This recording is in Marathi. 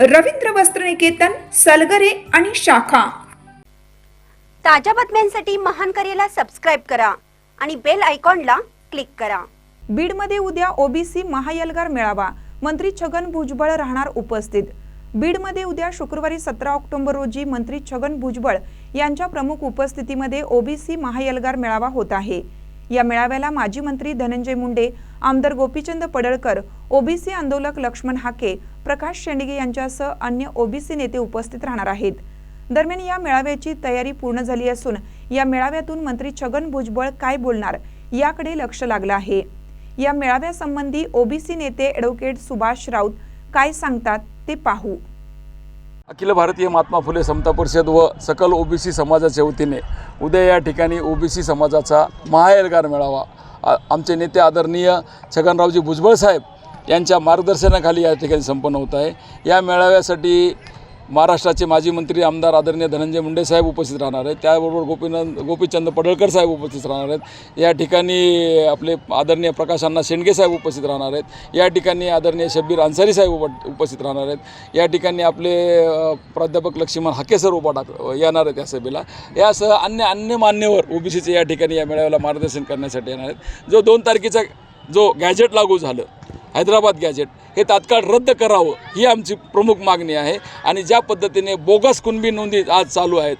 रवींद्र वस्त्रनिकेतन सलगरे आणि शाखा. ताज्या बातम्यांसाठी महान करेला सबस्क्राईब करा आणि बेल आयकॉनला क्लिक करा. बीडमध्ये उद्या ओबीसी महायलगार मेळावा. मंत्री छगन भुजबळ राहणार उपस्थित. बीडमध्ये उद्या शुक्रवारी सतरा ऑक्टोबर रोजी मंत्री छगन भुजबळ यांच्या प्रमुख उपस्थितीमध्ये ओबीसी महायलगार मेळावा होत आहे. या मेळाव्याला माजी मंत्री धनंजय मुंडे आमदार गोपीचंद पडळकर ओबीसी आंदोलक लक्ष्मण हाके प्रकाश शेंडगे यांच्यासह अन्य ओबीसी नेते उपस्थित राहणार आहेत. दरम्यान या मेळाव्याची तयारी पूर्ण झाली असून या मेळाव्यातून मंत्री छगन भुजबळ काय बोलणार याकडे लक्ष लागलं आहे. या मेळाव्यासंबंधी ओबीसी नेते ॲडव्होकेट सुभाष राऊत काय सांगतात ते पाहू. अखिल भारतीय महात्मा फुले समता परिषद व सकल ओबीसी समाजाच्या वतीने उद्या या ठिकाणी ओबीसी समाजाचा महाएल्गार मेळावा. आमचे नेते आदरणीय छगनरावजी भुजबळ साहेब यांच्या मार्गदर्शनाखाली या ठिकाणी संपन्न होत आहे. या मेळाव्यासाठी महाराष्ट्राचे माजी मंत्री आमदार आदरणीय धनंजय मुंडे साहेब उपस्थित राहणार आहेत. त्याबरोबर गोपीनंद गोपीचंद पडळकर साहेब उपस्थित राहणार आहेत. या ठिकाणी आपले आदरणीय प्रकाश अण्णा शेंडगे साहेब उपस्थित राहणार आहेत. या ठिकाणी आदरणीय शब्बीर अन्सारी साहेब उप उपस्थित राहणार आहेत. या ठिकाणी आपले प्राध्यापक लक्ष्मण हाके सर उभा टाक येणार आहेत या सभेला. यासह अन्य अन्य मान्यवर ओबीसीचे या ठिकाणी या मेळाव्याला मार्गदर्शन करण्यासाठी येणार आहेत. जो दोन तारखेचा जो गॅजेट लागू झालं हैदराबाद गॅजेट हे तात्काळ रद्द करावं ही आमची प्रमुख मागणी आहे. आणि ज्या पद्धतीने बोगस कुणबी नोंदी आज चालू आहेत